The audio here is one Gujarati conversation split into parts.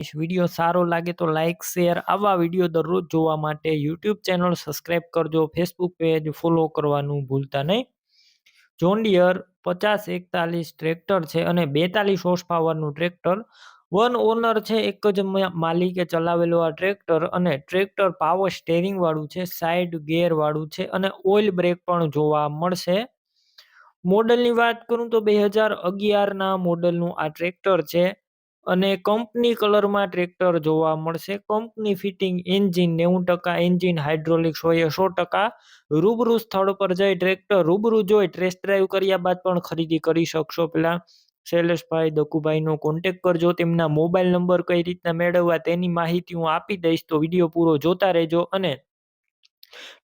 વીડિયો સારો લાગે તો લાઇક શેર આવા વીડિયો દરરોજ જોવા માટે યુટ્યુબ ચેનલ સબસ્ક્રાઈબ કરજો ફેસબુક પેજ ફોલો કરવાનું ભૂલતા નહીં. જોન ડિયર પચાસ એકતાલીસ ટ્રેક્ટર છે અને બેતાલીસ હોર્સ પાવરનું ટ્રેક્ટર વન ઓનર છે, એક જ માલિકે ચલાવેલું આ ટ્રેક્ટર અને ટ્રેક્ટર પાવર સ્ટેરિંગ વાળું છે સાઈડ ગેર વાળું છે અને ઓઇલ બ્રેક પણ જોવા મળશે. મોડલની વાત કરું તો બે હજાર અગિયારના મોડલનું આ ટ્રેક્ટર છે. અને કંપની કલરમાં ટ્રેક્ટર જોવા મળશે. કંપની ફિટિંગ એન્જિન નેવું ટકા, એન્જિન હાઇડ્રોલિક્સ હોય સો ટકા. રૂબરૂ સ્થળ પર જઈ ટ્રેક્ટર રૂબરૂ જોઈ ટેસ્ટ ડ્રાઈવ કર્યા બાદ પણ ખરીદી કરી શકશો. પેલા શૈલેષભાઈ દકુભાઈનો કોન્ટેક કરજો, તેમના મોબાઈલ નંબર કઈ રીતના મેળવવા તેની માહિતી હું આપી દઈશ, તો વીડિયો પૂરો જોતા રહેજો અને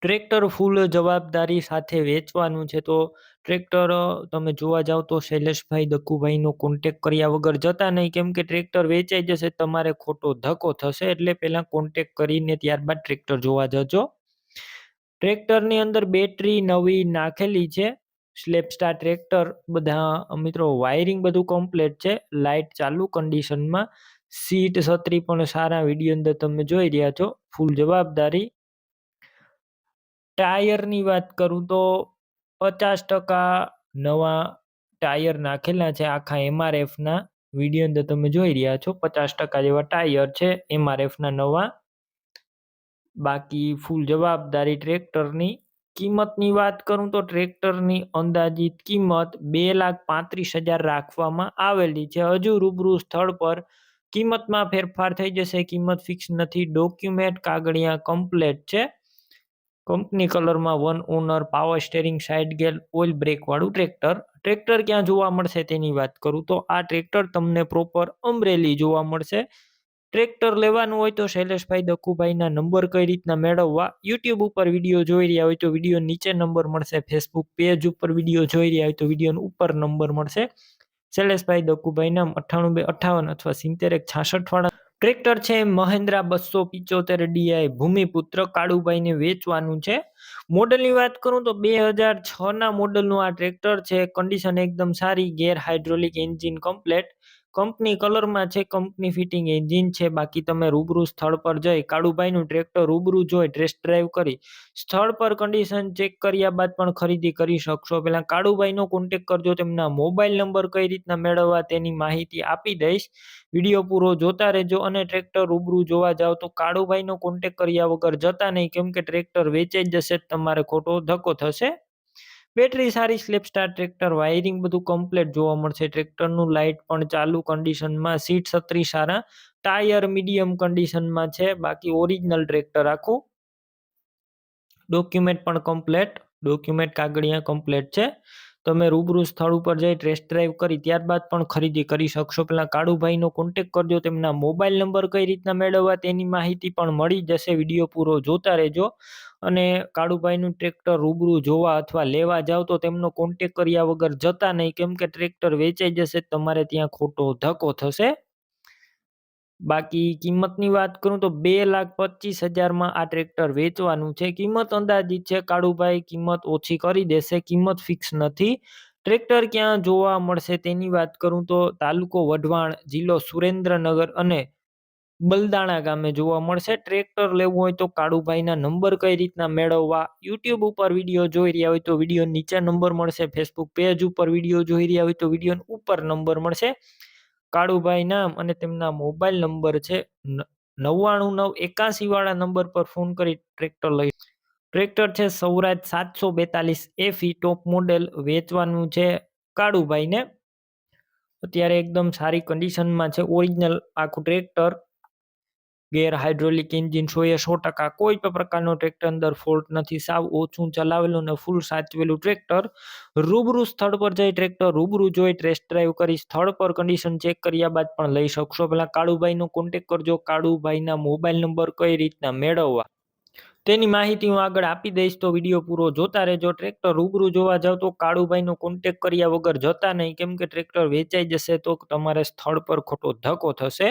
ટ્રેક્ટર ફૂલ જવાબદારી સાથે વેચવાનું છે, તો ટ્રેક્ટર તમે જોવા જાવ તો શૈલેષભાઈ દક્કુભાઈનો કોન્ટેક કર્યા વગર જતા નહીં. કેમ કે ટ્રેક્ટર વેચાઈ જશે, તમારે ખોટો ધક્કો થશે, એટલે પહેલાં કોન્ટેક કરીને ત્યારબાદ ટ્રેક્ટર જોવા જજો. ટ્રેક્ટરની અંદર બેટરી નવી નાખેલી છે સ્લેપસ્ટાર ટ્રેક્ટર, બધા મિત્રો વાયરિંગ બધું કમ્પ્લીટ છે લાઇટ ચાલુ કન્ડિશનમાં સીટ છત્રી પણ સારા વીડિયો અંદર તમે જોઈ રહ્યા છો, ફૂલ જવાબદારી. ટાયરની વાત કરું તો પચાસ ટકા નવા ટાયર નાખેલા છે આખા એમઆરએફના વીડિયો અંદર તમે જોઈ રહ્યા છો. પચાસ ટકા જેવા ટાયર છે એમઆરએફના નવા. બાકી ફૂલ જવાબદારી ટ્રેક્ટરની કિંમતની વાત કરું તો ટ્રેક્ટરની અંદાજિત કિંમત બે લાખ પાંત્રીસ હજાર રાખવામાં આવેલી છે. હજુ રૂબરૂ સ્થળ પર કિંમતમાં ફેરફાર થઈ જશે. કિંમત ફિક્સ નથી. ડોક્યુમેન્ટ કાગળિયા કમ્પ્લેટ છે. કંપની કલરમાં one owner power steering side gear oil બ્રેકવાળું tractor tractor ક્યાં જોવા મળશે તેની વાત કરું તો આ ટ્રેક્ટર તમને પ્રોપર અમરેલી જોવા મળશે. ટ્રેક્ટર લેવાનું હોય તો શૈલેષભાઈ દક્કુભાઈના નંબર કઈ રીતના મેળવવા? યુટ્યુબ ઉપર વીડિયો જોઈ રહ્યા હોય તો વીડિયો નીચે નંબર મળશે. ફેસબુક પેજ ઉપર વીડિયો જોઈ રહ્યા હોય તો વીડિયો ઉપર નંબર મળશે. શૈલેષભાઈ દક્કુભાઈના અઠ્ઠાણું બે અઠ્ઠાવન અથવા સિત્તેર એક છાસઠ વાળા ટ્રેક્ટર છે, મહેન્દ્રા બસો પિચોતેર ડીઆઈ, ભૂમિપુત્ર કાળુભાઈને વેચવાનું છે. મોડલની વાત કરું તો બે હજાર છના મોડલનું આ ટ્રેક્ટર છે કન્ડિશન એકદમ સારી, gear hydraulic engine complete company કલરમાં છે, કંપની ફિટિંગ એન્જિન છે, બાકી તમે રૂબરૂ સ્થળ પર જઈ કાળુભાઈનું ટ્રેક્ટર રૂબરૂ જોઈ ટેસ્ટ ડ્રાઈવ કરી સ્થળ પર કન્ડિશન ચેક કર્યા બાદ પણ ખરીદી કરી શકશો. પહેલાં કાળુભાઈનો કોન્ટેક કરજો, તેમના મોબાઈલ નંબર કઈ રીતના મેળવવા તેની માહિતી આપી દઈશ. વીડિયો પૂરો જોતા રહેજો અને ટ્રેક્ટર રૂબરૂ જોવા જાઓ તો કાળુભાઈનો કોન્ટેક કર્યા વગર જતા નહીં. કેમ કે ટ્રેક્ટર વેચાઈ જશે, તમારે ખોટો ધક્કો થશે. બેટરી સારી સ્લેપ સ્ટાર ટ્રેક્ટર વાયરિંગ બધું કમ્પ્લીટ જોવા મળશે. ટ્રેક્ટરનું લાઇટ પણ ચાલુ કન્ડિશનમાં સીટ છત્રી સારા ટાયર મીડિયમ કન્ડિશનમાં છે. બાકી ઓરિજિનલ ટ્રેક્ટર આખું. ડોક્યુમેન્ટ પણ કમ્પ્લેટ ડોક્યુમેન્ટ કાગળિયા કમ્પ્લેટ છે. તમે રૂબરૂ સ્થળ ઉપર જઈ ટેસ્ટ ડ્રાઈવ કરી, ત્યારબાદ પણ ખરીદી કરી શકશો. પહેલાં કાળુભાઈનો કોન્ટેક કરજો, તેમના મોબાઈલ નંબર કઈ રીતના મેળવવા તેની માહિતી પણ મળી જશે. વીડિયો પૂરો જોતા રહેજો. અને કાળુભાઈનું ટ્રેક્ટર રૂબરૂ જોવા અથવા લેવા જાઓ તો તેમનો કોન્ટેક કર્યા વગર જતા નહીં. કેમ કે ટ્રેક્ટર વેચાઈ જશે તમારે ત્યાં ખોટો ધક્કો થશે. બાકી કિંમતની વાત કરું તો બે લાખ પચીસ હજારમાં આ ટ્રેક્ટર વેચવાનું છે. કિંમત અંદાજિત છે. કાળુભાઈ કિંમત ઓછી કરી દેશે. કિંમત ફિક્સ નથી. ટ્રેક્ટર ક્યાં જોવા મળશે તેની વાત કરું તો તાલુકો વઢવાણ, જિલ્લો સુરેન્દ્રનગર અને બલદાણા ગામે જોવા મળશે. ટ્રેક્ટર લેવું હોય તો કાળુભાઈના નંબર કઈ રીતના મેળવવા? યુટ્યુબ ઉપર વીડિયો જોઈ રહ્યા હોય તો વીડિયો નીચે નંબર મળશે. ફેસબુક પેજ ઉપર વીડિયો જોઈ રહ્યા હોય તો વીડિયો ઉપર નંબર મળશે. કાળુભાઈ નામ અને તેમના મોબાઈલ નંબર છે નવ્વાણું નવ એકાસી વાળા નંબર પર ફોન કરી ટ્રેક્ટર લઈ. ટ્રેક્ટર છે સૌરાજ સાતસો બેતાલીસ એફી ટોપ મોડેલ વેચવાનું છે કાળુભાઈને. અત્યારે એકદમ સારી કન્ડિશનમાં છે. ઓરિજિનલ આખું ટ્રેક્ટર. ગેર હાઇડ્રોલિક એન્જિન સો એ સો ટકા કોઈ પણ પ્રકારનો ટ્રેક્ટર અંદર ફોલ્ટ નથી. સાવ ઓછું ચલાવેલું અને ફૂલ સાચવેલું ટ્રેક્ટર. રૂબરૂ સ્થળ પર જઈ ટ્રેક્ટર રૂબરૂ જોઈ ટેસ્ટ ડ્રાઈવ કરી સ્થળ પર કન્ડિશન ચેક કર્યા બાદ પણ લઈ શકશો. પહેલાં કાળુભાઈનો કોન્ટેક કરજો. કાળુભાઈના મોબાઈલ નંબર કઈ રીતના મેળવવા? તેની માહિતી હું આગળ આપી દઈશ. તો વીડિયો પૂરો જોતા રહેજો. ટ્રેક્ટર રૂબરૂ જોવા જાવ તો કાળુભાઈનો કોન્ટેક કર્યા વગર જતા નહીં. કેમ કે ટ્રેક્ટર વેચાઈ જશે તો તમારે સ્થળ પર ખોટો ધક્કો થશે.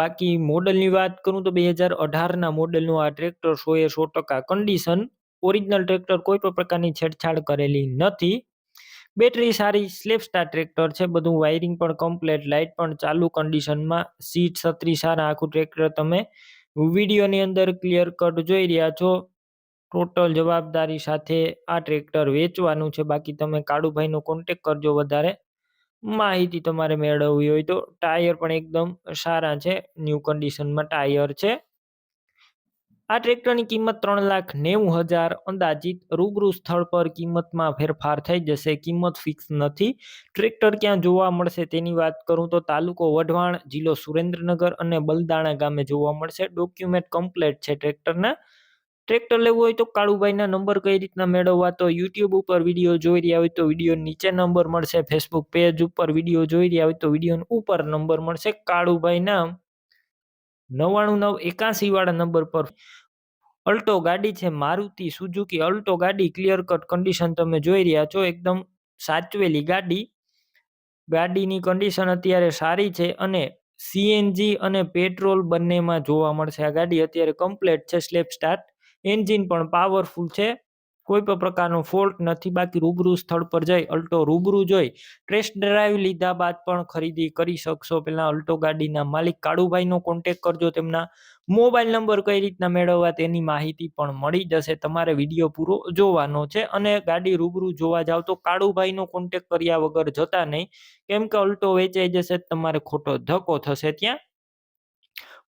બાકી મોડલની વાત કરું તો બે હજાર અઢારના મોડલનું આ ટ્રેક્ટર સો એ સો ટકા કન્ડિશન ઓરિજિનલ ટ્રેક્ટર કોઈ પણ પ્રકારની છેડછાડ કરેલી નથી. બેટરી સારી સ્લેપસ્ટાર ટ્રેક્ટર છે. બધું વાયરિંગ પણ કમ્પ્લેટ લાઇટ પણ ચાલુ કન્ડિશનમાં સીટ છત્રી સારા, આખું ટ્રેક્ટર તમે વિડીયોની અંદર ક્લિયર કટ જોઈ રહ્યા છો. ટોટલ જવાબદારી સાથે આ ટ્રેક્ટર વેચવાનું છે. બાકી તમે કાળુભાઈનો કોન્ટેક કરજો વધારે. માહિતી તમારે મેળવવી હોય તો ટાયર પણ એકદમ સારા છે, ન્યૂ કન્ડિશનમાં ટાયર છે. આ ટ્રેક્ટરની કિંમત ત્રણ લાખ નેવું હજાર અંદાજિત. રૂબરૂ સ્થળ પર કિંમતમાં ફેરફાર થઈ જશે, કિંમત ફિક્સ નથી. ટ્રેક્ટર ક્યાં જોવા મળશે તેની વાત કરું તો તાલુકો વઢવાણ, જિલ્લો સુરેન્દ્રનગર અને બલદાણા ગામે જોવા મળશે. ડોક્યુમેન્ટ કમ્પ્લેટ છે ટ્રેક્ટરના. ટ્રેક્ટર લેવું હોય તો કાળુભાઈના નંબર કઈ રીતના મેળવવા? તો યુટ્યુબ ઉપર વીડિયો જોઈ રહ્યા હોય તો વીડિયો નીચે નંબર મળશે. ફેસબુક પેજ ઉપર વીડિયો જોઈ રહ્યા હોય તો વીડિયો ઉપર નંબર મળશે. કાળુભાઈના નવ્વાણું નવ એકાસી વાળા નંબર પર. અલ્ટો ગાડી છે મારુતિ સુઝુકી. અલ્ટો ગાડી ક્લિયર કટ કન્ડિશન તમે જોઈ રહ્યા છો. એકદમ સાચવેલી ગાડી. ગાડીની કન્ડિશન અત્યારે સારી છે અને સીએનજી અને પેટ્રોલ બંનેમાં જોવા મળશે આ ગાડી. અત્યારે કમ્પ્લેટ છે. સ્લેપ સ્ટાર્ટ એન્જિન પણ પાવરફુલ છે. કોઈ પણ પ્રકારનો ફોલ્ટ નથી. બાકી રૂબરૂ સ્થળ પર જઈ અલ્ટો રૂબરૂ જોઈ ટેસ્ટ ડ્રાઈવ લીધા બાદ પણ ખરીદી કરી શકશો. પેલા અલ્ટો ગાડીના માલિક કાળુભાઈનો કોન્ટેક કરજો. તેમના મોબાઈલ નંબર કઈ રીતના મેળવવા તેની માહિતી પણ મળી જશે. તમારે વીડિયો પૂરો જોવાનો છે અને ગાડી રૂબરૂ જોવા જાવ તો કાળુભાઈનો કોન્ટેક કર્યા વગર જતા નહીં. કેમ કે અલ્ટો વેચાઈ જશે તમારે ખોટો ધક્કો થશે ત્યાં.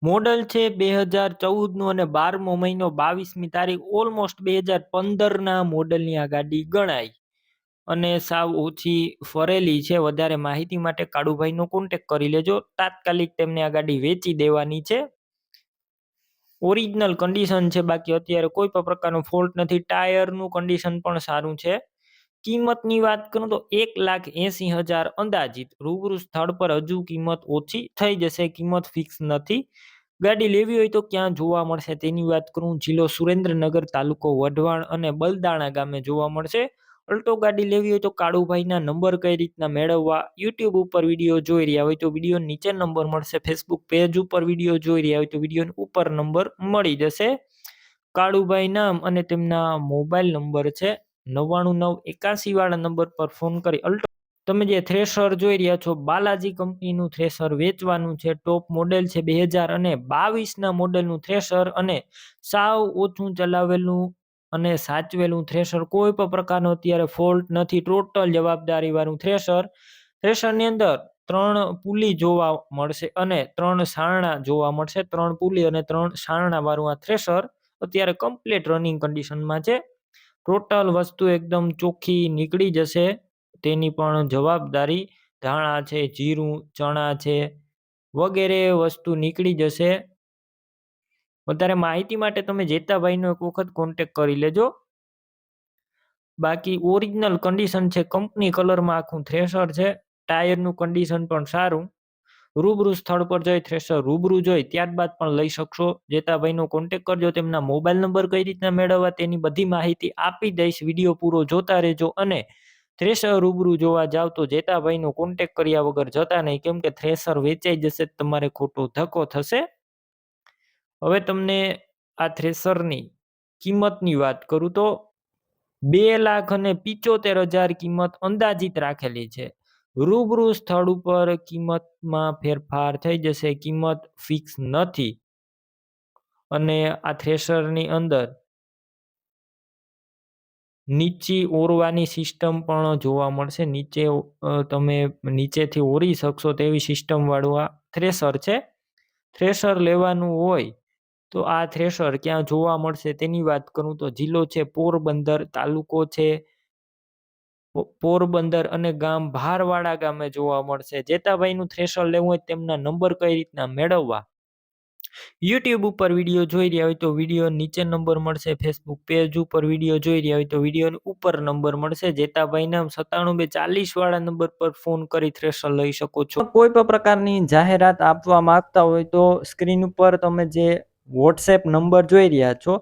મોડલ છે બે હજાર ચૌદનું અને બારમો મહિનો બાવીસમી તારીખ ઓલમોસ્ટ બે હજાર પંદરના મોડલની આ ગાડી ગણાય. અને સાવ ઓછી ફરેલી છે. વધારે માહિતી માટે કાળુભાઈનો કોન્ટેક કરી લેજો. તાત્કાલિક તેમને આ ગાડી વેચી દેવાની છે. ઓરિજિનલ કન્ડિશન છે. બાકી અત્યારે કોઈ પણ પ્રકારનો ફોલ્ટ નથી. ટાયરનું કન્ડિશન પણ સારું છે. કિંમતની વાત કરું તો એક લાખ એસી હજાર અંદાજિત રૂબરૂ સ્થળ પર હજુ કિંમત ઓછી થઈ જશે, કિંમત ફિક્સ નથી. ગાડી લેવી હોય તો ક્યાં જોવા મળશે? તેની વાત કરું, જિલ્લો સુરેન્દ્રનગર તાલુકો વઢવાણ અને બલદાણા ગામે જોવા મળશે. અલ્ટો ગાડી લેવી હોય તો કાળુભાઈના નંબર કઈ રીતના મેળવવા? યુટ્યુબ ઉપર વીડિયો જોઈ રહ્યા હોય તો વીડિયો નીચે નંબર મળશે. ફેસબુક પેજ ઉપર વીડિયો જોઈ રહ્યા હોય તો વીડિયો ઉપર નંબર મળી જશે. કાળુભાઈ નામ અને તેમના મોબાઈલ નંબર છે. નવ્વાણું નવ એકાસી વાળા નંબર પર ફોન કરી. અલ્ટો, તમે જે થ્રેશર જોઈ રહ્યા છો, બાલાજી કંપનીનું થ્રેશર વેચવાનું છે ટોપ મોડેલ છે બે હજાર અને બાવીસના મોડેલનું થ્રેશર અને સાવ ઓછું ચલાવેલું અને સાચવેલું થ્રેશર કોઈ પણ પ્રકારનો અત્યારે ફોલ્ટ નથી. ટોટલ જવાબદારી વાળું થ્રેશર થ્રેશરની અંદર ત્રણ પુલી જોવા મળશે અને ત્રણ સારણા જોવા મળશે. ત્રણ પુલી અને ત્રણ સારણા વાળું આ થ્રેશર અત્યારે કમ્પ્લીટ રનિંગ કન્ડિશનમાં છે. ટોટલ વસ્તુ એકદમ ચોખ્ખી નીકળી જશે. તેની પણ જવાબદારી ધાણા છે, જીરું, ચણા છે, વગેરે વસ્તુ નીકળી જશે. વધારે માહિતી માટે તમે જેતાભાઈનો એક વખત કોન્ટેક કરી લેજો. બાકી ઓરિજિનલ કન્ડિશન છે કંપની કલરમાં આખું થ્રેશર છે. ટાયરનું કન્ડિશન પણ સારું. રૂબરૂ સ્થળ પર જઈ થ્રેશર રૂબરૂ જોઈ ત્યારબાદ પણ લઈ શકશો. જેતાભાઈનો કોન્ટેક કરજો, તેમના મોબાઈલ નંબર કઈ રીતના મેળવવા તેની બધી માહિતી આપી દઈશ. વીડિયો પૂરો જોતા રહેજો અને થ્રેસર રૂબરૂ જોવા જાવ તો જેતાભાઈનો કોન્ટેક કર્યા વગર જતા નહીં. કેમ કે થ્રેસર વેચાઈ જશે તમારે ખોટો ધક્કો થશે. હવે તમને આ થ્રેસરની કિંમતની વાત કરું તો બે લાખ અને પિચોતેર હજાર કિંમત અંદાજિત રાખેલી છે. રૂબરૂ સ્થળ ઉપર કિંમતમાં ફેરફાર થઈ જશે, કિંમત ફિક્સ નથી. અને આ થ્રેશરની અંદર નીચી ઓરવાની સિસ્ટમ પણ જોવા મળશે. નીચે તમે નીચેથી ઓરી શકશો તેવી સિસ્ટમવાળું આ થ્રેશર છે. થ્રેશર લેવાનું હોય તો આ થ્રેશર ક્યાં જોવા મળશે તેની વાત કરું તો જિલ્લો છે, પોરબંદર તાલુકો છે. પોરબંદર અને ગામ ભારવાડા ગામે જોવા મળશે. જેતાભાઈનું થ્રેશર લેવું હોય તેમના નંબર કઈ રીતના મેળવવા? યુટ્યુબ ઉપર વીડિયો જોઈ રહ્યા હોય તો વીડિયો નીચે નંબર મળશે. ફેસબુક પેજ ઉપર વીડિયો જોઈ રહ્યા હોય તો વીડિયો ઉપર નંબર મળશે. જેતાભાઈને સત્તાણું બે ચાલીસ વાળા નંબર પર ફોન કરી થ્રેશર લઈ શકો છો. કોઈ પણ પ્રકારની જાહેરાત આપવા માંગતા હોય તો સ્ક્રીન ઉપર તમે જે વોટ્સએપ નંબર જોઈ રહ્યા છો